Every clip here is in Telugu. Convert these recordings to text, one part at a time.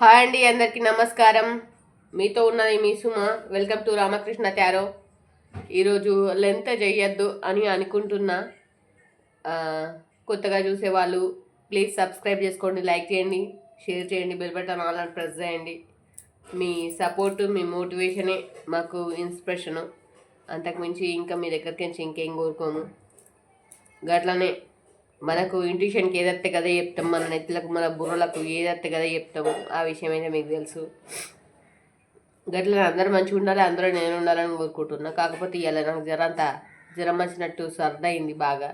హాయ్ అండి అందరికీ నమస్కారం. మీతో ఉన్నది మీ Suma. Welcome to Ramakrishna tarot ఈరోజు లెంత్ చెయ్యొద్దు అని అనుకుంటున్నా. కొత్తగా చూసేవాళ్ళు ప్లీజ్ సబ్స్క్రైబ్ చేసుకోండి లైక్ చేయండి షేర్ చేయండి బెల్ బటన్ ఆల్ అని ప్రెస్ చేయండి. మీ సపోర్టు మీ మోటివేషనే మాకు ఇన్స్పిరేషను అంతకుమించి ఇంకా మీ దగ్గరికి నుంచి ఇంకేం కోరుకోము. గట్లనే మనకు ఇంట్యూషన్కి ఏదైతే కదా చెప్తాం మన నెత్తులకు మన బుర్రలకు ఏదైతే కదా చెప్తాము ఆ విషయం అయితే మీకు తెలుసు. గట్ల అందరూ మంచిగా ఉండాలి అందరూ నేను ఉండాలని కోరుకుంటున్నా. కాకపోతే ఇవాళ నాకు జ్వరం అంతా జ్వరం వచ్చినట్టు సర్దయింది బాగా.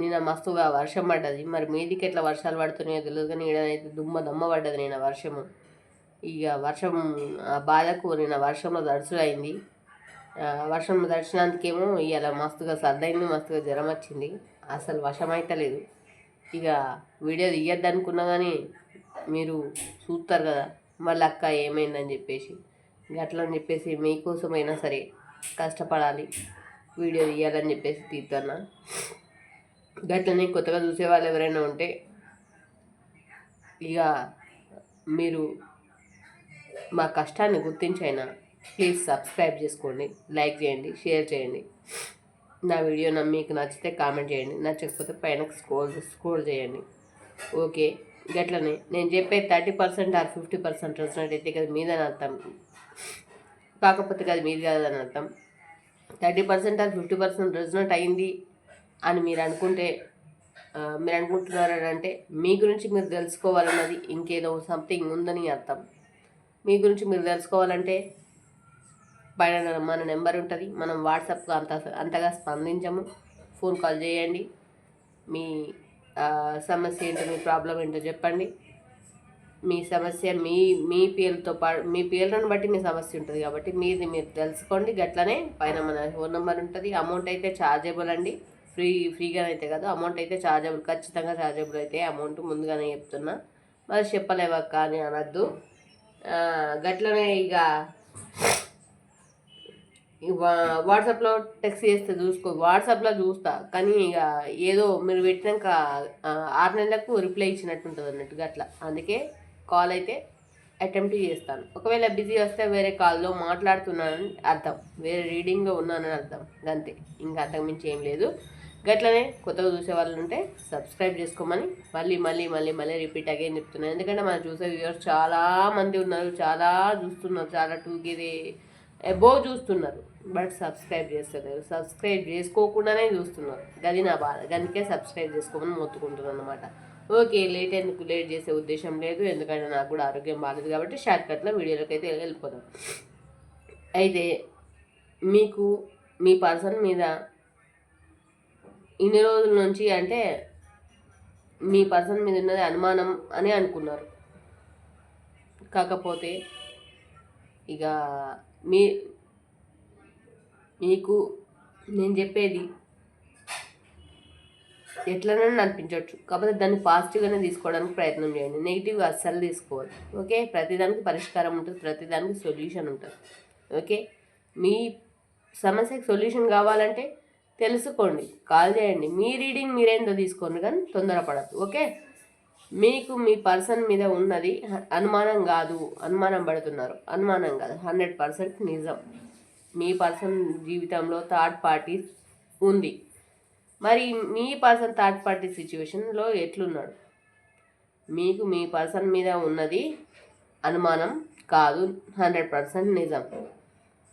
నిన్న మస్తుగా వర్షం పడ్డది. మరి మీదికి ఎట్లా వర్షాలు పడుతున్నాయో తెలియదు కానీ ఈడనైతే దుమ్మ దమ్మ పడ్డది నిన్న వర్షము. ఇక వర్షం ఆ బాధకు నిన్న వర్షంలో దడుచుడు అయింది. వర్షం దర్శనానికేమో ఇవాళ మస్తుగా సర్దయింది మస్తుగా జ్వరం వచ్చింది. అసలు వశమైతలేదు. ఇక వీడియో తీయద్దు అనుకున్నా కానీ మీరు చూస్తారు కదా మళ్ళీ అక్క ఏమైందని చెప్పేసి. గట్ల అట్లా అని చెప్పేసి మీకోసమైనా సరే కష్టపడాలి వీడియో తీయాలని చెప్పేసి తీస్తున్నా గట్లనే కొత్తగా చూసే వాళ్ళు ఎవరైనా ఉంటే ఇక మీరు మా కష్టాన్ని గుర్తించైనా ప్లీజ్ సబ్స్క్రైబ్ చేసుకోండి లైక్ చేయండి షేర్ చేయండి. నా వీడియో నా మీకు నచ్చితే కామెంట్ చేయండి. నచ్చకపోతే పైన స్క్రోల్ స్క్రోల్ చేయండి. ఓకే? గట్లనే నేను చెప్పే thirty percent or fifty percent వచ్చినట్టయితే కదా మీదని అర్థం. కాకపోతే కదా మీది కాదని అర్థం. Thirty percent or fifty percent result అయింది అని మీరు అనుకుంటే మీరు అనుకుంటున్నారు అని అంటే మీ గురించి మీరు తెలుసుకోవాలన్నది ఇంకేదో సంథింగ్ ఉందని అర్థం. మీ గురించి మీరు తెలుసుకోవాలంటే పైన మన నెంబర్ ఉంటుంది. మనం వాట్సాప్లో అంత అంతగా స్పందించము. ఫోన్ కాల్ చేయండి. మీ సమస్య ఏంటో మీ ప్రాబ్లం ఏంటో చెప్పండి. మీ సమస్య మీ మీ పేరుతో పాటు మీ పేర్లను బట్టి మీ సమస్య ఉంటుంది కాబట్టి మీది మీరు తెలుసుకోండి. గట్లనే పైన మన ఫోన్ నెంబర్ ఉంటుంది. అమౌంట్ అయితే ఛార్జబుల్ అండి. ఫ్రీ ఫ్రీగానే అయితే కాదు. అమౌంట్ అయితే ఛార్జబుల్ ఖచ్చితంగా ఛార్జబుల్ అయితే అమౌంట్ ముందుగానే చెప్తున్నా. మరి చెప్పలేవక్క అని అనద్దు. గట్లనే ఇక వాట్సాప్లో టెక్స్ట్ చేస్తే చూసుకో వాట్సాప్లో చూస్తా. కానీ ఇక ఏదో మీరు పెట్టినాక ఆరు నెలలకు రిప్లై ఇచ్చినట్టు ఉంటుంది అన్నట్టుగా అట్లా. అందుకే కాల్ అయితే అటెంప్ట్ చేస్తాను. ఒకవేళ బిజీ వస్తే వేరే కాల్లో మాట్లాడుతున్నానని అర్థం. వేరే రీడింగ్లో ఉన్నానని అర్థం. అంతే ఇంకా అంతకుమించి ఏం లేదు. గట్లనే కొత్తగా చూసే వాళ్ళు ఉంటే సబ్స్క్రైబ్ చేసుకోమని మళ్ళీ మళ్ళీ మళ్ళీ మళ్ళీ రిపీట్ అగైన్ చెప్తున్నాను. ఎందుకంటే మనం చూసే వ్యూవర్స్ చాలా మంది ఉన్నారు చాలా చూస్తున్నారు చాలా టూకి అబోవ్ చూస్తున్నారు బట్ సబ్స్క్రైబ్ చేస్తలేరు సబ్స్క్రైబ్ చేసుకోకుండానే చూస్తున్నారు. గది నా బాధ. గదికే సబ్స్క్రైబ్ చేసుకోమని మొత్తుకుంటున్నాను అనమాట ఓకే లేట్ ఎందుకు? లేట్ చేసే ఉద్దేశం లేదు. ఎందుకంటే నాకు కూడా ఆరోగ్యం బాగాలేదు కాబట్టి షార్ట్కట్లో వీడియోలోకి అయితే వెళ్ళిపోదాం. అయితే మీకు మీ పర్సన్ మీద ఇన్ని రోజుల నుంచి అంటే మీ పర్సన్ మీద ఉన్నది అనుమానం అని అనుకున్నారు. కాకపోతే ఇక మీ మీకు నేను చెప్పేది ఎట్లనైనా అనిపించవచ్చు. కాకపోతే దాన్ని పాజిటివ్గానే తీసుకోవడానికి ప్రయత్నం చేయండి. నెగిటివ్గా అస్సలు తీసుకోవద్దు. ఓకే? ప్రతిదానికి పరిష్కారం ఉంటుంది. ప్రతిదానికి సొల్యూషన్ ఉంటుంది. ఓకే? మీ సమస్యకి సొల్యూషన్ కావాలంటే తెలుసుకోండి. కాల్ చేయండి. మీ రీడింగ్ మీరేందో తీసుకోండి కానీ తొందరపడద్దు. ఓకే? మీకు మీ పర్సన్ మీద ఉన్నది అనుమానం కాదు అనుమానం పడుతున్నారు. అనుమానం కాదు హండ్రెడ్ పర్సెంట్ నిజం. మీ పర్సన్ జీవితంలో థర్డ్ పార్టీ ఉంది. మరి మీ పర్సన్ థర్డ్ పార్టీ సిచ్యువేషన్లో ఎట్లున్నాడు? మీకు మీ పర్సన్ మీద ఉన్నది అనుమానం కాదు హండ్రెడ్ పర్సెంట్ నిజం.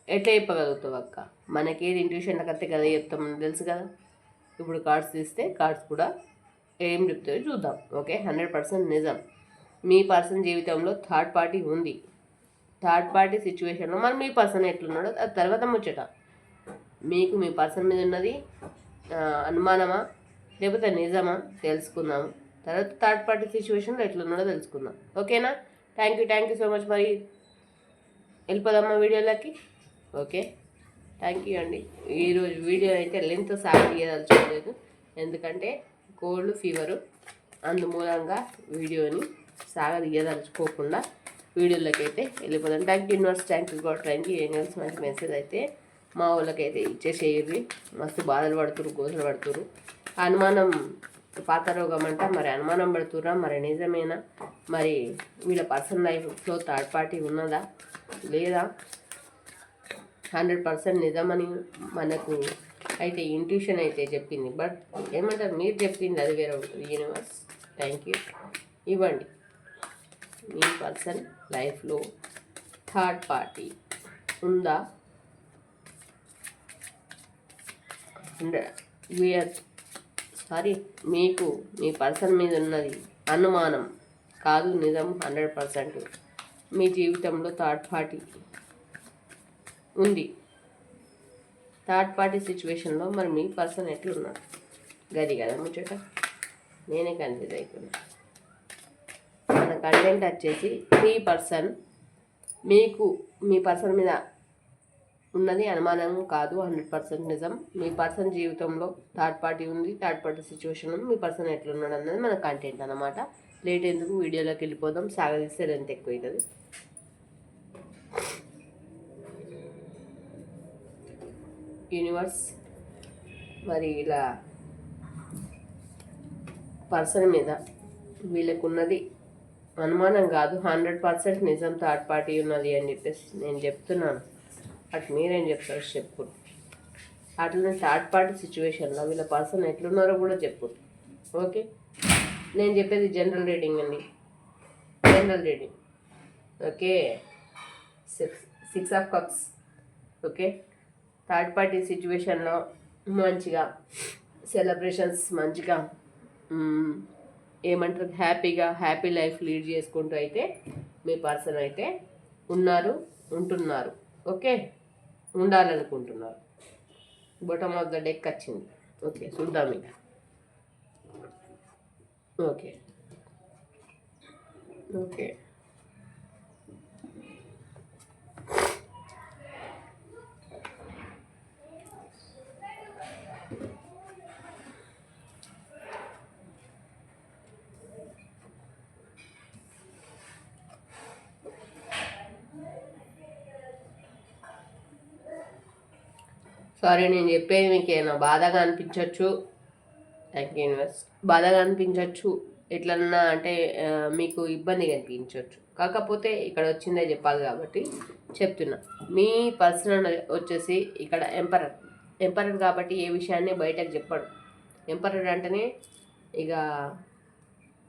ఎట్లా చెప్పగలుగుతావు అక్క? మనకేది ఇంట్యూషన్ కత్తే కదా చెప్తామని తెలుసు కదా? ఇప్పుడు కార్డ్స్ తీస్తే కార్డ్స్ కూడా ఏం చెప్తాయో చూద్దాం. ఓకే? హండ్రెడ్ పర్సెంట్ నిజం. మీ పర్సన్ జీవితంలో థర్డ్ పార్టీ ఉంది. థర్డ్ పార్టీ సిచ్యువేషన్లో మరి మీ పర్సన్ ఎట్లున్నాడో అది తర్వాత ముచ్చట. మీకు మీ పర్సన్ మీద ఉన్నది అనుమానమా? లేకపోతే నిజమా? తెలుసుకుందాము తర్వాత థర్డ్ పార్టీ సిచ్యువేషన్లో ఎట్లున్నాడో తెలుసుకుందాం. ఓకేనా? Thank you thank you so much మరి. వెళ్ళిపోదామా వీడియోలోకి. ఓకే? థ్యాంక్ యూ అండి. ఈరోజు వీడియో అయితే లెంత్ సాగు చేయదలుచుకోలేదు ఎందుకంటే కోల్డ్ ఫీవరు అందుమూలంగా వీడియోని సాగదీయదలుచుకోకుండా వీడియోలోకి అయితే వెళ్ళిపోతాం thank you universe thank you god thank you angels మంచి మెసేజ్ అయితే మా వాళ్ళకైతే ఇచ్చేసేయండి. మస్తు బాధలు పడుతురు గోసలు పడుతురు. అనుమానం పాత రోగం అంట మరి అనుమానం పడుతురా మరి నిజమేనా? మరి వీళ్ళ పర్సనల్ లైఫ్లో థర్డ్ పార్టీ ఉన్నదా? లేదా? హండ్రెడ్ పర్సెంట్ నిజమని మనకు అయితే ఇంట్యూషన్ అయితే చెప్పింది. బట్ ఏమంటారు? మీరు చెప్పింది అది వేరే ఉంటుంది. యూనివర్స్ థ్యాంక్ యూ ఇవ్వండి. మీ పర్సన్ లైఫ్లో థర్డ్ పార్టీ ఉందా? వీఆర్ సారీ మీకు మీ పర్సన్ మీద ఉన్నది అనుమానం కాదు నిజం హండ్రెడ్ పర్సెంట్ మీ జీవితంలో థర్డ్ పార్టీ ఉంది. థర్డ్ పార్టీ సిచ్యువేషన్లో మరి మీ పర్సన్ ఎట్లున్నాడు? గది కదా ముచ్చట. నేనే కన్ఫ్యూజ్ అయిపోయినా. మన కంటెంట్ వచ్చేసి మీ పర్సన్ మీకు మీ పర్సన్ మీద ఉన్నది అనుమానం కాదు హండ్రెడ్ పర్సెంట్ నిజం. మీ పర్సన్ జీవితంలో థర్డ్ పార్టీ ఉంది థర్డ్ పార్టీ సిచ్యువేషన్ మీ పర్సన్ ఎట్లున్నాడు అన్నది మన కంటెంట్ అనమాట లేట్ ఎందుకు వీడియోలోకి వెళ్ళిపోదాం? సాగదీస్తే ఎంత ఎక్కువ అవుతుంది యూనివర్స్ మరి ఇలా పర్సన్ మీద వీళ్ళకున్నది అనుమానం కాదు. హండ్రెడ్ పర్సెంట్ నిజం థర్డ్ పార్టీ ఉన్నది అని చెప్పేసి నేను చెప్తున్నాను. అటు మీరేం చెప్తారు చెప్పు. అట్లనే థర్డ్ పార్టీ సిచ్యువేషన్లో వీళ్ళ పర్సన్ ఎట్లున్నారో కూడా చెప్పు. ఓకే? నేను చెప్పేది జనరల్ రీడింగ్ అండి. General reading okay? Six six of cups okay? Third party సిచ్యువేషన్లో మంచిగా సెలబ్రేషన్స్ మంచిగా ఏమంటారు హ్యాపీగా హ్యాపీ లైఫ్ లీడ్ చేసుకుంటూ అయితే మీ పర్సన్ అయితే ఉన్నారు ఉంటున్నారు. ఓకే? ఉండాలనుకుంటున్నారు. బొటమ్ ఆఫ్ ద డెక్ వచ్చింది. ఓకే చూద్దాం ఇక. ఓకే. ఓకే. సారీ నేను చెప్పేది మీకు ఏమైనా బాధగా అనిపించవచ్చు థ్యాంక్ యూ యూనివర్స్ బాధగా అనిపించవచ్చు ఎట్లన్నా అంటే మీకు ఇబ్బందిగా అనిపించవచ్చు కాకపోతే ఇక్కడ వచ్చిందే చెప్పాలి కాబట్టి చెప్తున్నా. మీ పర్సనల్ వచ్చేసి ఇక్కడ ఎంపరర్ ఎంపరర్ కాబట్టి ఏ విషయాన్ని బయటకు చెప్పడు. ఎంపరర్ అంటేనే ఇక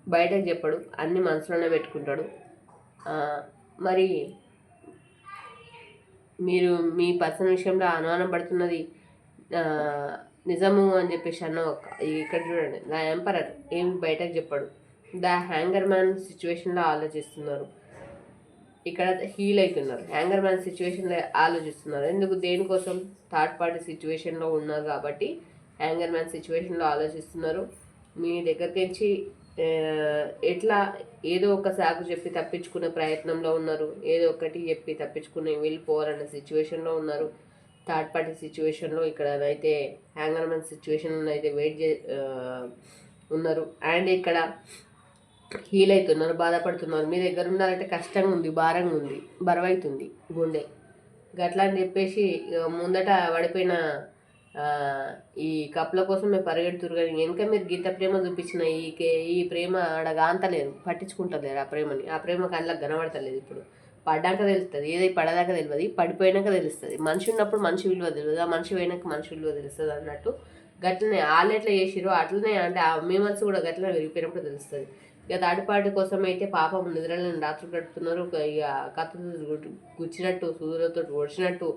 బయటకు చెప్పడు. అన్ని మనసులోనే పెట్టుకుంటాడు. మరి మీరు మీ పర్సనల్ విషయంలో అనుమానం పడుతున్నది నిజము అని చెప్పేసి అన్న ఇక్కడ చూడండి ద ఎంపరర్ ఏం బయటకు చెప్పాడు. ద హ్యాంగర్ మ్యాన్ సిచ్యువేషన్లో ఆలోచిస్తున్నారు. ఇక్కడ హీల్ అవుతున్నారు హ్యాంగర్ మ్యాన్ సిచ్యువేషన్లో ఆలోచిస్తున్నారు. ఎందుకు? దేనికోసం? థర్డ్ పార్టీ సిచ్యువేషన్లో ఉన్నారు కాబట్టి హ్యాంగర్ మ్యాన్ సిచ్యువేషన్లో ఆలోచిస్తున్నారు. మీ దగ్గరికి నుంచి ఎట్లా ఏదో ఒక సాకు చెప్పి తప్పించుకునే ప్రయత్నంలో ఉన్నారు ఏదో ఒకటి చెప్పి తప్పించుకుని వెళ్ళిపోవాలనే సిచ్యువేషన్లో ఉన్నారు. థర్డ్ పార్టీ సిచ్యువేషన్లో ఇక్కడ అయితే హ్యాంగర్ మ్యాన్ సిచ్యువేషన్లో అయితే వెయిట్ చే ఉన్నారు. అండ్ ఇక్కడ హీల్ అవుతున్నారు బాధపడుతున్నారు. మీ దగ్గర ఉన్నారంటే కష్టంగా ఉంది భారంగా ఉంది బరువైతుంది గుండె. గట్లా అని చెప్పేసి ముందట పడిపోయిన ఈ కప్పుల కోసం మేము పరిగెడుతురు కానీ వెనుక మీరు గీత ప్రేమ చూపించిన ఈ కే- ఈ ప్రేమ ఆడ గాంతలేరు పట్టించుకుంటలేరు ఆ ప్రేమని. ఆ ప్రేమ కళ్ళకి కనబడతలేదు ఇప్పుడు. పడ్డాక తెలుస్తుంది ఏది పడదాకా తెలియదు పడిపోయినాక తెలుస్తుంది. మనిషి ఉన్నప్పుడు మనిషి విలువ తెలియదు ఆ మనిషి పోయినాక మనిషి విలువ తెలుస్తుంది అన్నట్టు గట్లనే వాళ్ళు ఎట్లా చేసిరో అట్లనే అంటే ఆ మీ మనసు కూడా గట్లనే విరిగిపోయినప్పుడు తెలుస్తుంది. ఇక తాడిపాటి కోసం అయితే పాపం నిద్రలను రాత్రి గడుపుతున్నారు. ఇక కత్తులు గుచ్చినట్టు సూదులతో ఒడిచినట్టు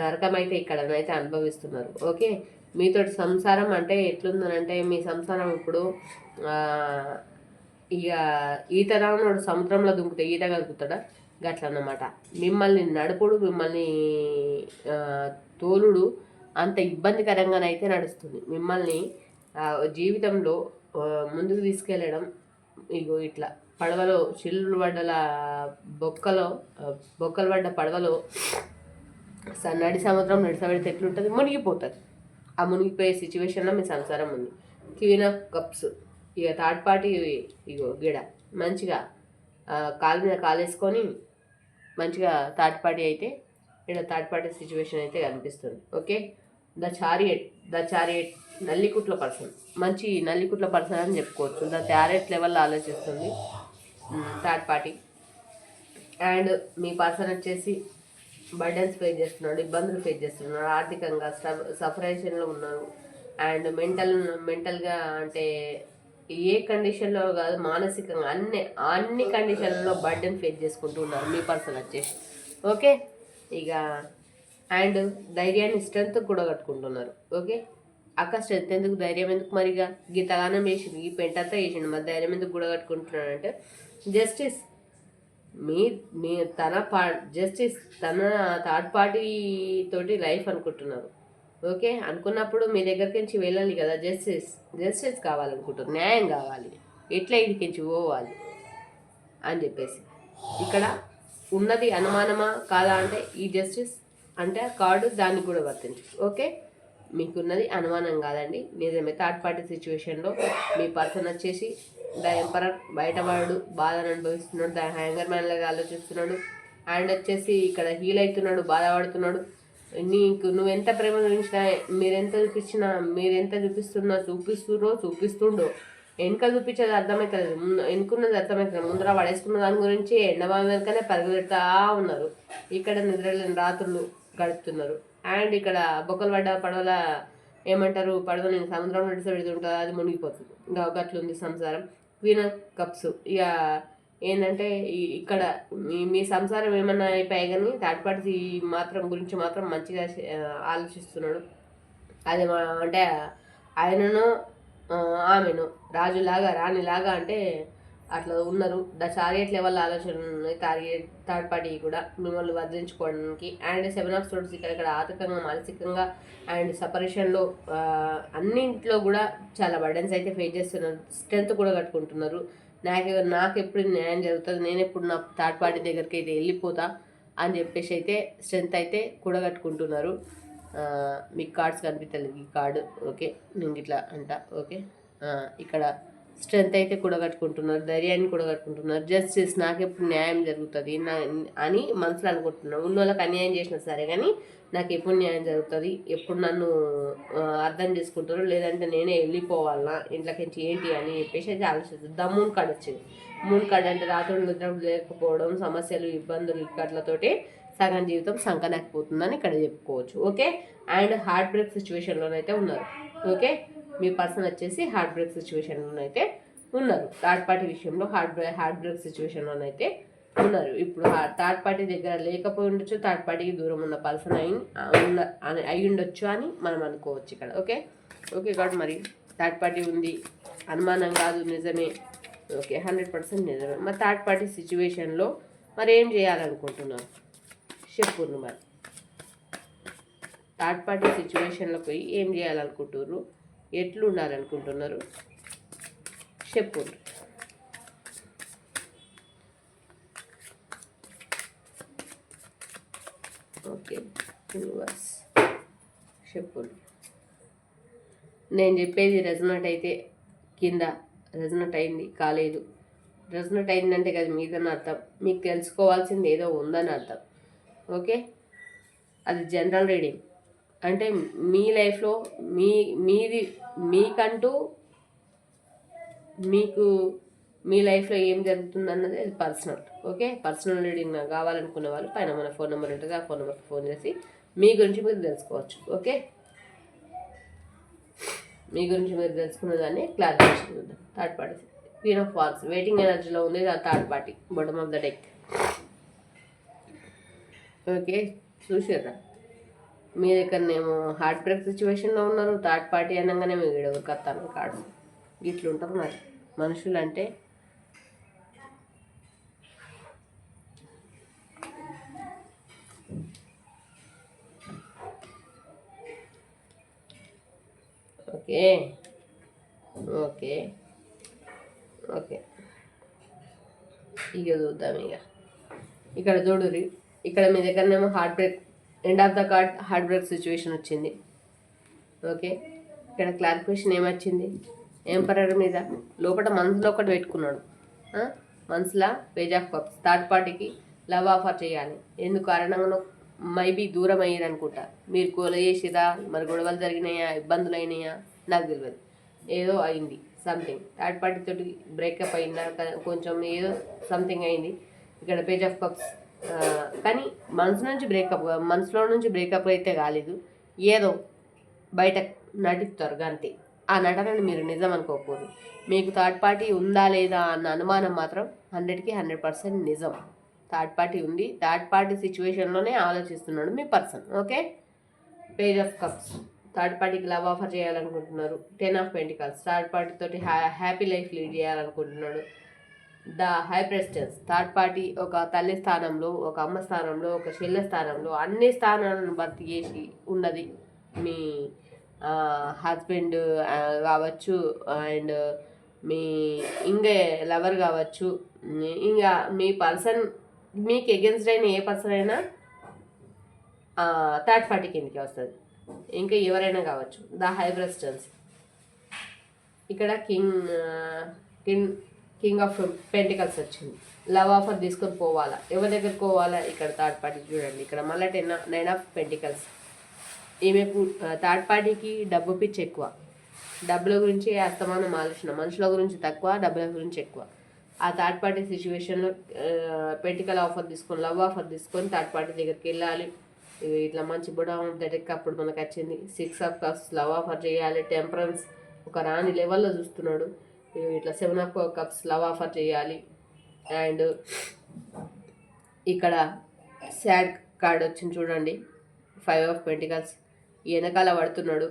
నరకం అయితే ఇక్కడనైతే అనుభవిస్తున్నారు. ఓకే? మీతోటి సంసారం అంటే ఎట్లుందనంటే మీ సంసారం ఇప్పుడు ఇక ఈత రానుడు సముద్రంలో దుంకుతే ఈత కలుగుతాడా గట్ల అన్నమాట మిమ్మల్ని నడుపుడు మిమ్మల్ని తోలుడు అంత ఇబ్బందికరంగానైతే నడుస్తుంది. మిమ్మల్ని జీవితంలో ముందుకు తీసుకెళ్ళడం ఇగో ఇట్లా పడవలో చిల్లు పడ్డల బొక్కలో బొక్కలు పడ్డ పడవలో సన్నడి నడి సముద్రం నడిసబెడితే ఎట్లుంటుంది? మునిగిపోతుంది. ఆ మునిగిపోయే సిచ్యువేషన్లో మీ సంసారం ఉంది. క్వీన్ ఆఫ్ కప్స్ ఇక థర్డ్ పార్టీ ఇగో గిడ. మంచిగా కాలు మీద కాలేసుకొని మంచిగా థర్డ్ పార్టీ అయితే ఇక్కడ థర్డ్ పార్టీ సిచ్యువేషన్ అయితే కనిపిస్తుంది. Okay the chariot. The chariot నల్లికుట్ల person. మంచి నల్లికుట్ల పర్సన్ అని చెప్పుకోవచ్చు. ద చారియట్ లెవెల్లో ఆలోచిస్తుంది. Third party. అండ్ మీ పర్సన్ వచ్చేసి బర్డెన్స్ ఫేస్ చేస్తున్నాడు ఇబ్బందులు ఫేస్ చేస్తున్నాడు ఆర్థికంగా సఫరేషన్లో ఉన్నారు. అండ్ మెంటల్ మెంటల్గా అంటే ఏ కండిషన్లో కాదు మానసికంగా అన్ని అన్ని కండిషన్లలో బర్డెన్ ఫేస్ చేసుకుంటూ ఉన్నారు మీ పర్సన్ వచ్చేసి. ఓకే? ఇక అండ్ ధైర్యాన్ని స్ట్రెంత్ కూడా కట్టుకుంటున్నారు. ఓకే? అక్క స్ట్రెంత్ ఎందుకు? ధైర్యం ఎందుకు మరిగా? గీతగానం వేసింది ఈ పెంటంతా వేసిండు. మరి ధైర్యం ఎందుకు కూడా కట్టుకుంటున్నాడు అంటే జస్టిస్ మీ మీ తన పా జస్టిస్ తన థర్డ్ పార్టీ తోటి లైఫ్ అనుకుంటున్నారు. ఓకే? అనుకున్నప్పుడు మీ దగ్గరికి నుంచి వెళ్ళాలి కదా జస్టిస్ జస్టిస్ కావాలనుకుంటారు న్యాయం కావాలి. ఎట్లా ఇడికించి పోవాలి అని చెప్పేసి. ఇక్కడ ఉన్నది అనుమానమా కాదా అంటే ఈ జస్టిస్ అంటే ఆ కార్డు దానికి కూడా వర్తించు ఓకే? మీకున్నది అనుమానం కాదండి. నిజమే థర్డ్ పార్టీ సిచ్యువేషన్లో మీ పర్సన్ వచ్చేసి ద ఎంపరర్ బయటపడు బాధను అనుభవిస్తున్నాడు ద హ్యాంగర్ మ్యాన్ లాగా ఆలోచిస్తున్నాడు అండ్ వచ్చేసి ఇక్కడ హీల్ అవుతున్నాడు బాధపడుతున్నాడు. నీకు నువ్వు ఎంత ప్రేమ చూపించినా మీరెంత చూపించినా మీరెంత చూపిస్తున్నా చూపిస్తురో చూపిస్తుండో వెనుక చూపించేది అర్థమవుతలేదు ముందు వెనుకున్నది అర్థమవుతుంది ముందర పడేసుకున్న దాని గురించి ఎండబావి వెనుకనే పరిగెడతా ఉన్నారు. ఇక్కడ నిద్రలేని రాత్రులు గడుపుతున్నారు అండ్ ఇక్కడ బొక్కలు పడ్డ పడవల ఏమంటారు? పడవ నేను సముద్రం నడిచి పెడుతుంటుంది అది మునిగిపోతుంది. ఇంకా అట్లుంది సంసారం. Queen of cups. ఇక ఏంటంటే ఇక్కడ మీ మీ సంసారం ఏమన్నా అయిపోయాయి కానీ థర్డ్ పార్టీ మాత్రం గురించి మాత్రం మంచిగా ఆలోచిస్తున్నాడు. అది అంటే ఆయనను ఆమెను రాజులాగా రాణిలాగా అంటే అట్లా ఉన్నారు. ద చారియట్ లెవెల్ ఆలోచన ఉన్నాయి టార్గెట్ థర్డ్ పార్టీ కూడా మిమ్మల్ని వదిలించుకోవడానికి అండ్ సెవెన్ ఆఫ్ స్టోర్స్ ఇక్కడ ఇక్కడ ఆర్థికంగా మానసికంగా అండ్ సపరేషన్లో అన్నింట్లో కూడా చాలా బర్డెన్స్ అయితే ఫేస్ చేస్తున్నారు. స్ట్రెంత్ కూడా కట్టుకుంటున్నారు. నాకు నాకు ఎప్పుడు న్యాయం జరుగుతుంది నేను ఎప్పుడు నా థర్డ్ పార్టీ దగ్గరికి అయితే వెళ్ళిపోతా అని చెప్పేసి అయితే స్ట్రెంత్ అయితే కూడగట్టుకుంటున్నారు మీకు కార్డ్స్ కనిపించలేదు ఈ కార్డు ఓకే? నేను ఇట్లా అంట ఓకే? ఇక్కడ స్ట్రెంత్ అయితే కూడగట్టుకుంటున్నారు ధైర్యాన్ని కూడగట్టుకుంటున్నారు జస్టిస్ నాకెప్పుడు న్యాయం జరుగుతుంది నా అని మనసులో అనుకుంటున్నాను. ఉన్న వాళ్ళకి అన్యాయం చేసినా సరే కానీ నాకు ఎప్పుడు న్యాయం జరుగుతుంది ఎప్పుడు నన్ను అర్థం చేసుకుంటారు లేదంటే నేనే వెళ్ళిపోవాలనా ఇంట్లోకించి ఏంటి అని చెప్పేసి అయితే ఆలోచిస్తుంది ద మూన్ కార్డ్ వచ్చింది. మూన్ కార్డ్ అంటే రాత్రులు నిద్ర లేకపోవడం సమస్యలు ఇబ్బందులు ఇక్కట్లతోటి సగం జీవితం సంకనాకపోతుందని ఇక్కడ చెప్పుకోవచ్చు. ఓకే? అండ్ హార్ట్ బ్రేక్ సిచ్యువేషన్లోనైతే ఉన్నారు. ఓకే? మీ పర్సన్ వచ్చేసి హార్ట్ బ్రేక్ సిచ్యువేషన్లోనైతే ఉన్నారు. థర్డ్ పార్టీ విషయంలో హార్ట్ బ్రేక్ హార్ట్ బ్రేక్ సిచ్యువేషన్లోనైతే ఉన్నారు. ఇప్పుడు థర్డ్ పార్టీ దగ్గర లేకపోయి ఉండొచ్చు థర్డ్ పార్టీకి దూరం ఉన్న పర్సన్ అయి ఉన్న అని- అయి ఉండొచ్చు అని మనం అనుకోవచ్చు ఇక్కడ. ఓకే? ఓకే కాబట్టి మరి థర్డ్ పార్టీ ఉంది. అనుమానం కాదు నిజమే. ఓకే హండ్రెడ్ పర్సెంట్ నిజమే. మరి థర్డ్ పార్టీ సిచ్యువేషన్లో మరి ఏం చేయాలనుకుంటున్నారు? చెప్పుర్రు మరి. థర్డ్ పార్టీ సిచ్యువేషన్లో పోయి ఏం చేయాలనుకుంటున్నారు ఎట్లు ఉండాలనుకుంటున్నారు చెప్పు ఓకే యూనివర్స్. చెప్పు నేను చెప్పేది రెజనట్ అయితే కింద రెజనట్ అయింది కాలేదు. రెజనట్ అయిందంటే కదా మీదని అర్థం. మీకు తెలుసుకోవాల్సింది ఏదో ఉందని అర్థం. ఓకే? అది జనరల్ రీడింగ్. అంటే మీ లైఫ్లో మీ మీది మీకంటూ మీకు మీ లైఫ్లో ఏం జరుగుతుంది అన్నది అది పర్సనల్ ఓకే? పర్సనల్ రీడింగ్ నాకు వాళ్ళు పైన మన ఫోన్ నెంబర్ ఉంటుంది ఆ ఫోన్ నెంబర్కి ఫోన్ చేసి మీ గురించి మీరు తెలుసుకోవచ్చు ఓకే? మీ గురించి మీరు తెలుసుకున్న దాన్ని క్లారిఫికేషన్ చూద్దాం. థర్డ్ పార్టీ క్వీన్ ఆఫ్ వాల్స్ వెయిటింగ్ ఎనర్జీలో ఉంది ఆ third party bottom of the deck okay? చూసారా మీ దగ్గరనేమో హార్ట్ బ్రేక్ సిచ్యువేషన్లో ఉన్నారు థర్డ్ పార్టీ అనగానే మీరు ఎవరికి వస్తాను కార్డ్స్ ఇట్లుంటారు మరి. మనుషులు అంటే ఓకే. ఓకే. ఓకే. ఇక చూద్దాం ఇక ఇక్కడ చూడురి ఇక్కడ మీ దగ్గరనేమో heartbreak end of the card heartbreak situation వచ్చింది. ఓకే ఇక్కడ క్లారిఫికేషన్ ఏమొచ్చింది? ఎంపరర్ మీద లోపల మనసులో ఒకటి పెట్టుకున్నాడు. ఆ? మనసులో పేజ్ ఆఫ్ కప్స్ థర్డ్ పార్టీకి లవ్ ఆఫర్ చేయాలి. ఎందుకు కారణంగా మైబీ దూరం అయ్యారు అనుకుంటా. మీరు గోల చేసిరా మరి గొడవలు జరిగినాయా? ఇబ్బందులు అయినాయా? నాకు తెలియదు ఏదో అయింది. సంథింగ్ థర్డ్ పార్టీ తోటి బ్రేకప్ అయిందా? కొంచెం ఏదో సంథింగ్ అయింది. ఇక్కడ పేజ్ ఆఫ్ కప్స్ కానీ మనసు నుంచి బ్రేకప్ మనసులో నుంచి బ్రేకప్ అయితే కాలేదు. ఏదో బయట నటిస్తారు అంతే. ఆ నటనని మీరు నిజం అనుకోకూడదు. మీకు థర్డ్ పార్టీ ఉందా లేదా అన్న అనుమానం మాత్రం హండ్రెడ్కి హండ్రెడ్ పర్సెంట్ నిజం. థర్డ్ పార్టీ ఉంది. థర్డ్ పార్టీ సిచ్యువేషన్లోనే ఆలోచిస్తున్నాడు మీ person okay? Page of cups third పార్టీకి లవ్ ఆఫర్ చేయాలనుకుంటున్నారు. Ten of pentacles third party తోటి హ్యా హ్యాపీ లైఫ్ లీడ్ చేయాలనుకుంటున్నాడు. ద హై థర్డ్ పార్టీ ఒక తల్లి స్థానంలో ఒక అమ్మ స్థానంలో ఒక చెల్లె స్థానంలో అన్ని స్థానాలను భర్తీ చేసి ఉన్నది మీ హస్బెండ్ కావచ్చు అండ్ మీ ఇంకే లవర్ కావచ్చు. ఇంకా మీ పర్సన్ మీకు ఎగెన్స్ట్ అయిన ఏ పర్సన్ అయినా థర్డ్ పార్టీ కిందకి వస్తుంది. ఇంకా ఎవరైనా కావచ్చు. ద హై ఇక్కడ king king king of pentacles వచ్చింది. లవ్ ఆఫర్ తీసుకొని పోవాలా. ఎవరి దగ్గరికి పోవాలా? ఇక్కడ థర్డ్ పార్టీ చూడండి. ఇక్కడ మళ్ళీ టెన్ నైన్ ఆఫ్ పెంటికల్స్ ఈమె థర్డ్ పార్టీకి డబ్బు పిచ్చి ఎక్కువ. డబ్బుల గురించి అస్తమానం ఆలోచన. మనుషుల గురించి తక్కువ డబ్బుల గురించి ఎక్కువ. ఆ థర్డ్ పార్టీ సిచ్యువేషన్లో పెంటికల్ ఆఫర్ తీసుకొని లవ్ ఆఫర్ తీసుకొని థర్డ్ పార్టీ దగ్గరికి వెళ్ళాలి. ఇట్లా మంచి బుడా డెటెక్ అప్పుడు మనకు వచ్చింది. Six of cups love offer చేయాలి. టెంపరెన్స్ ఒక రాని లెవెల్లో చూస్తున్నాడు. ఇట్లా seven of cups love offer చేయాలి. అండ్ ఇక్కడ శాడ్ కార్డ్ వచ్చింది చూడండి. ఫైవ్ ఆఫ్ పెంటికల్స్ వెనకాల పడుతున్నాడు.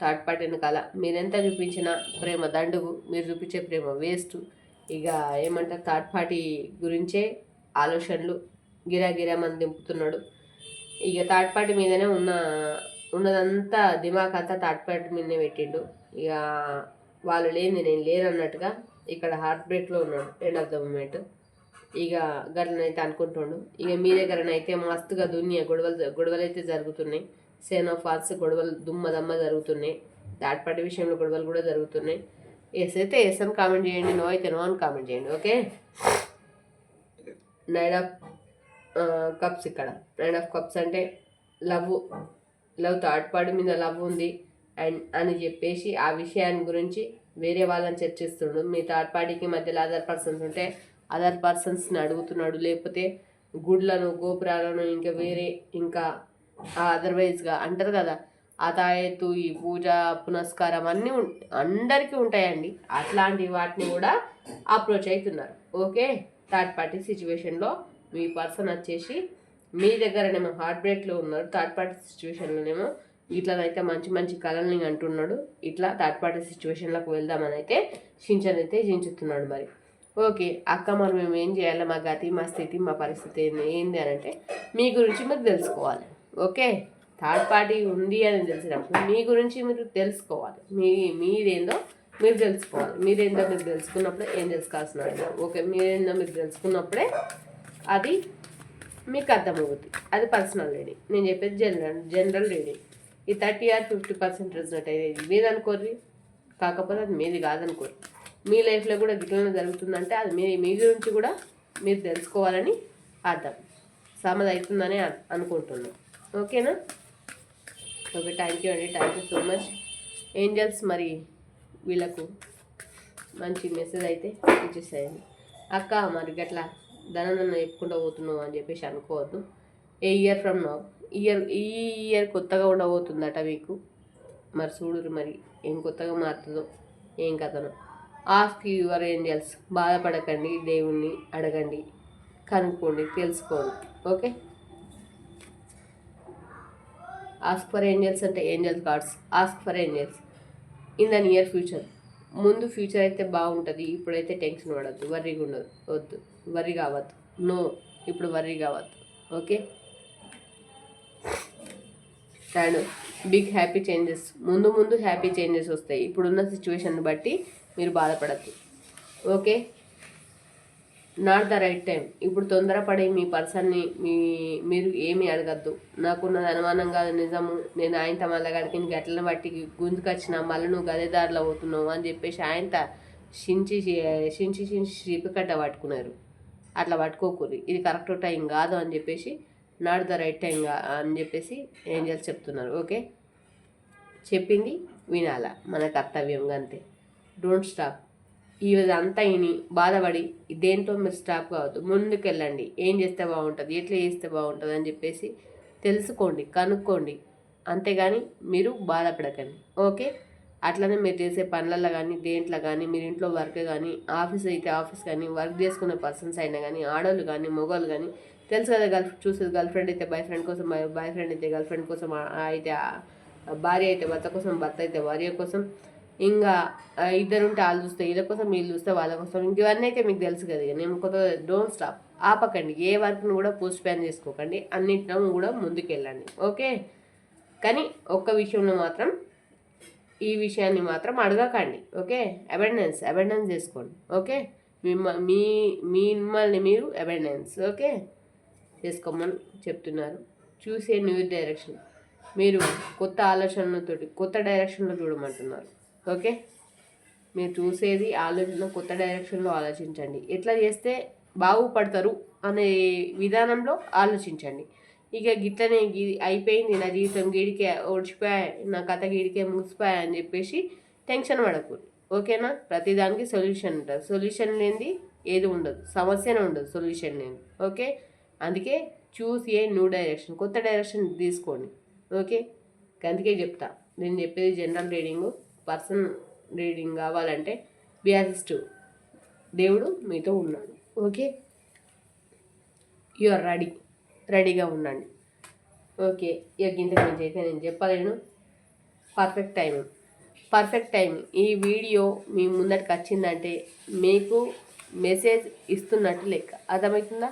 థర్డ్ పార్టీ వెనకాల. మీరెంత చూపించిన ప్రేమ దండుగు మీరు చూపించే ప్రేమ వేస్ట్ ఇక ఏమంటారు? థర్డ్ పార్టీ గురించే ఆలోచనలు గిరా గిరా మంది దింపుతున్నాడు. ఇక థర్డ్ పార్టీ మీదనే ఉన్న ఉన్నదంతా దిమాక్ అంతా థర్డ్ పార్టీ మీదనే పెట్టిండు. ఇక వాళ్ళు లేని నేను లేను అన్నట్టుగా ఇక్కడ హార్ట్ బ్రేక్లో ఉన్నాడు ఎండ్ ఆఫ్ ద మూమెంట్ ఇక గట్లనైతే అనుకుంటుండు. ఇక మీ దగ్గరనైతే మస్తుగా దున్య గొడవలు గొడవలు అయితే జరుగుతున్నాయి. సేన్ ఆఫ్ ఫాల్స్ గొడవలు దుమ్మ దమ్మ జరుగుతున్నాయి. దాటిపాటి విషయంలో గొడవలు కూడా జరుగుతున్నాయి. ఎస్ అయితే ఎస్ అని కామెంట్ చేయండి నో అయితే నో అని కామెంట్ చేయండి ఓకే? నైన్ ఆఫ్ కప్స్ ఇక్కడ. నైన్ ఆఫ్ కప్స్ అంటే లవ్ లవ్ థర్డ్ పార్టీ మీద లవ్ ఉంది. అండ్ అని చెప్పేసి ఆ విషయాన్ని గురించి వేరే వాళ్ళని చర్చిస్తుండు. మీ థర్డ్ పార్టీకి మధ్యలో అదర్ పర్సన్స్ ఉంటే అదర్ పర్సన్స్ని అడుగుతున్నాడు. లేకపోతే గుడ్లను గోపురాలను ఇంకా వేరే ఇంకా అదర్వైజ్గా అంటారు కదా ఆ తాయెత్తు ఈ పూజ పునస్కారం అన్నీ ఉం అందరికీ ఉంటాయండి. అట్లాంటి వాటిని కూడా అప్రోచ్ అవుతున్నారు ఓకే? థర్డ్ పార్టీ సిచ్యువేషన్లో మీ పర్సన్ వచ్చేసి మీ దగ్గరనేమో హార్ట్ బ్రేక్లో ఉన్నారు. థర్డ్ పార్టీ సిచ్యువేషన్లోనేమో ఇట్లనైతే మంచి మంచి కళల్ని అంటున్నాడు. ఇట్లా థర్డ్ పార్టీ సిచ్యువేషన్లోకి వెళ్దామని అయితే షించన్ అయితే చించుతున్నాడు మరి. ఓకే అక్క మరి మేము ఏం చేయాలి? మా గతి మా స్థితి మా పరిస్థితి ఏంది? ఏంది అని అంటే మీ గురించి మీరు తెలుసుకోవాలి. ఓకే? థర్డ్ పార్టీ ఉంది అని తెలిసినప్పుడు మీ గురించి మీరు తెలుసుకోవాలి. మీ మీదేందో మీరు తెలుసుకోవాలి. మీరేందో మీరు తెలుసుకున్నప్పుడే ఏం తెలుసుకోవాల్సిన ఓకే మీరేందో మీరు తెలుసుకున్నప్పుడే అది మీకు అర్థమవుతుంది అది పర్సనల్ రీడింగ్ నేను చెప్పేది జనరల్ జనరల్ రీడింగ్ ఈ thirty or fifty percent result అయ్యేది మీది అనుకోర్రి కాకపోతే అది మీది కాదనుకోరు మీ లైఫ్లో కూడా గిట్లనే జరుగుతుందంటే అది మీ మీ గురించి కూడా మీరు తెలుసుకోవాలని అర్థం. సమధ అవుతుందని అనుకుంటున్నాం. అనుకుంటున్నాను ఓకేనా? ఓకే థ్యాంక్ యూ అండి. Thank you so much angels మరి వీళ్ళకు మంచి మెసేజ్ అయితే ఇచ్చేసాయండి. అక్క మరి గట్లా ధననన్న చెప్పుకుంటూ పోతున్నావు అని చెప్పేసి అనుకోవద్దు. A year from now year ఈ ఇయర్ కొత్తగా ఉండబోతుందట మీకు. మరి చూడురు మరి ఏం కొత్తగా మారుతుందో ఏం కథనో. ఆస్క్ యువర్ ఏంజల్స్ బాధపడకండి దేవుణ్ణి అడగండి కనుక్కోండి తెలుసుకోండి. ఓకే? ఆస్క్ ఫర్ ఏంజల్స్ అంటే angels cards ask for angels in the near future ముందు ఫ్యూచర్ అయితే బాగుంటుంది ఇప్పుడైతే టెన్షన్ పడద్దు వర్రీగా ఉండదు వద్దు వర్రీ కావద్దు. నో ఇప్పుడు వర్రీ కావద్దు. Okay? And big happy changes. ముందు ముందు హ్యాపీ చేంజెస్ వస్తాయి. ఇప్పుడున్న సిచ్యువేషన్ బట్టి మీరు బాధపడద్దు. Okay? Not the right time. ఇప్పుడు తొందరపడి మీ పర్సన్ని మీ మీరు ఏమీ అడగద్దు. నాకున్నది అనుమానం కాదు నిజము. నేను ఆయనతో మళ్ళీ గడికి గట్లను బట్టి గుంజుకొచ్చిన మళ్ళీ నువ్వు గదే దారిలో పోతున్నావు అని చెప్పేసి ఆయనతో షించి షించి షించి చీపికట్ట పట్టుకున్నారు. అట్లా పట్టుకోకూరి ఇది కరెక్ట్ టైం కాదు అని చెప్పేసి నాట్ ద రైట్ టైం అని చెప్పేసి ఏంజల్స్ చెప్తున్నారు. ఓకే? చెప్పింది వినాలా మన కర్తవ్యం అంతే. డోంట్ స్టాప్ ఈ విని ఇని బాధపడి దేంతో మీరు స్టాప్ కావద్దు. ముందుకెళ్ళండి. ఏం చేస్తే బాగుంటుంది? ఎట్లా చేస్తే బాగుంటుంది? అని చెప్పేసి తెలుసుకోండి కనుక్కోండి. అంతేగాని మీరు బాధపడకండి. ఓకే? అట్లనే మీరు చేసే పనులలో కానీ దేంట్లో కానీ మీరు ఇంట్లో వర్క్ కానీ ఆఫీస్ అయితే ఆఫీస్ కానీ వర్క్ చేసుకునే పర్సన్స్ అయినా కానీ ఆడవాళ్ళు కానీ మొగోళ్ళు కానీ తెలుసు కదా గర్ల్ చూసేది గర్ల్ ఫ్రెండ్ అయితే బాయ్ ఫ్రెండ్ కోసం బాయ్ ఫ్రెండ్ అయితే గర్ల్ ఫ్రెండ్ కోసం అయితే భార్య అయితే భర్త కోసం భర్త అయితే భార్య కోసం. ఇంకా ఇద్దరు ఉంటే వాళ్ళు చూస్తే వీళ్ళ కోసం వీళ్ళు చూస్తే వాళ్ళ కోసం. ఇంక ఇవన్నీ అయితే మీకు తెలుసు కదా నేను కొత్త డోంట్ స్టాప్. ఆపకండి. ఏ వర్క్ను కూడా పోస్ట్ ప్యాన్ చేసుకోకండి. అన్నింటిలో కూడా ముందుకెళ్ళండి. ఓకే? కానీ ఒక్క విషయంలో మాత్రం ఈ విషయాన్ని మాత్రం అడగకండి. ఓకే? అబెండెన్స్ అబెండెన్స్ చేసుకోండి. ఓకే? మిమ్మ మీ మిమ్మల్ని మీరు అబెండెన్స్. ఓకే? చేసుకోమని చెప్తున్నారు. చూసే న్యూ డైరెక్షన్ మీరు కొత్త ఆలోచనలతోటి కొత్త డైరెక్షన్లో చూడమంటున్నారు. ఓకే మీరు చూసేది ఆలోచన కొత్త డైరెక్షన్లో ఆలోచించండి. ఎట్లా చేస్తే బాగుపడతారు అనే విధానంలో ఆలోచించండి. ఇక గిట్లనే గి- అయిపోయింది నా జీవితం గీడికే ఓడిచిపోయా నా కథ గీడికే ముగిసిపోయా అని చెప్పేసి టెన్షన్ పడకూడదు. ఓకేనా ప్రతిదానికి సొల్యూషన్ ఉంటుంది. సొల్యూషన్ లేనిది ఏది ఉండదు. సమస్యనే ఉండదు సొల్యూషన్ లేని ఓకే అందుకే చూస్ ఏ న్యూ డైరెక్షన్ కొత్త డైరెక్షన్ తీసుకోండి. ఓకే? అందుకే చెప్తా. నేను చెప్పేది జనరల్ రీడింగ్ పర్సన్ రీడింగ్ కావాలంటే బిఆర్ఎస్ టూ దేవుడు మీతో ఉన్నాడు. ఓకే? You are ready. రెడీగా ఉండండి. ఓకే? ఇక ఇంతకు మించి అయితే నేను చెప్పలేను. పర్ఫెక్ట్ టైం పర్ఫెక్ట్ టైం ఈ వీడియో మీ ముందటికి వచ్చిందంటే మీకు మెసేజ్ ఇస్తున్నట్టు లెక్క. అర్థమవుతుందా?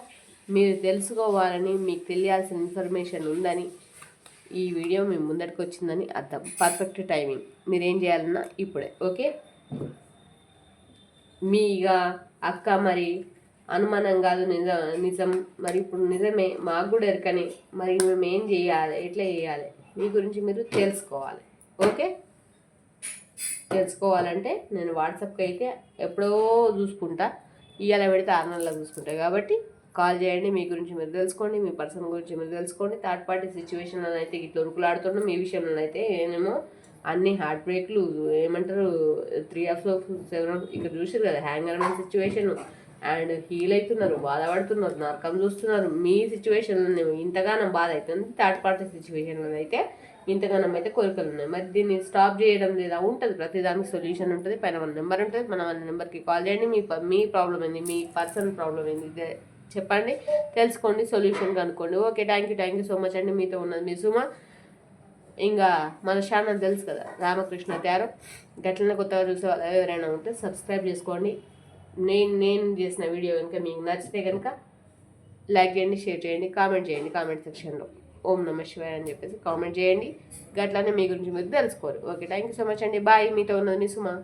మీరు తెలుసుకోవాలని మీకు తెలియాల్సిన ఇన్ఫర్మేషన్ ఉందని ఈ వీడియో మీ ముందరికి వచ్చిందని అర్థం. పర్ఫెక్ట్ టైమింగ్ మీరు ఏం చేయాలన్నా ఇప్పుడే ఓకే? మీ ఇక అక్క మరి అనుమానం కాదు నిజం నిజం. మరి ఇప్పుడు నిజమే మాకు కూడా ఎరకని. మరి మేము ఏం చేయాలి ఎట్లా చేయాలి? మీ గురించి మీరు తెలుసుకోవాలి ఓకే? తెలుసుకోవాలంటే నేను వాట్సాప్కి అయితే ఎప్పుడో చూసుకుంటా. ఇవాళ పెడితే ఆరు నెలలు చూసుకుంటా. కాబట్టి కాల్ చేయండి మీ గురించి మీరు తెలుసుకోండి మీ పర్సన్ గురించి మీరు తెలుసుకోండి. థర్డ్ పార్టీ సిచ్యువేషన్లో అయితే ఇట్లా ఉరుకులాడుతున్నాం మీ విషయంలో అయితే ఏమేమో అన్ని హార్ట్ బ్రేక్లు ఏమంటారు త్రీ ఆఫ్ సెవెన్ ఇక్కడ చూసారు కదా హ్యాంగర్ అనే సిచ్యువేషన్ అండ్ హీల్ అవుతున్నారు బాధపడుతున్నారు నరకం చూస్తున్నారు. మీ సిచ్యువేషన్లో ఇంతగానం బాధ అవుతుంది థర్డ్ పార్టీ సిచ్యువేషన్లో అయితే ఇంతగానం అయితే కోరికలు ఉన్నాయి. మరి దీన్ని స్టాప్ చేయడం లేదా ఉంటుంది ప్రతిదానికి సొల్యూషన్ ఉంటుంది. పైన మన నెంబర్ ఉంటుంది. మన నెంబర్కి కాల్ చేయండి. మీ ప- మీ ప్రాబ్లం ఏంది? మీ పర్సన్ ప్రాబ్లం ఏంది? చెప్పండి తెలుసుకోండి సొల్యూషన్ కనుక్కోండి. Okay thank you thank you so much అండి. మీతో ఉన్నది మీ సుమ. ఇంకా మన ఛానల్ తెలుసు కదా రామకృష్ణ త్యారో గట్లనే కొత్తగా చూసే వాళ్ళు ఎవరైనా ఉంటే సబ్స్క్రైబ్ చేసుకోండి. నేను నేను చేసిన వీడియో కనుక మీకు నచ్చితే కనుక లైక్ చేయండి షేర్ చేయండి కామెంట్ చేయండి కామెంట్ సెక్షన్లో ఓం నమ శివాయ అని చెప్పేసి కామెంట్ చేయండి. గట్లనే మీ గురించి మీరు తెలుసుకోరు. Okay thank you so much అండి. బాయ్ మీతో ఉన్నది మీ సుమా.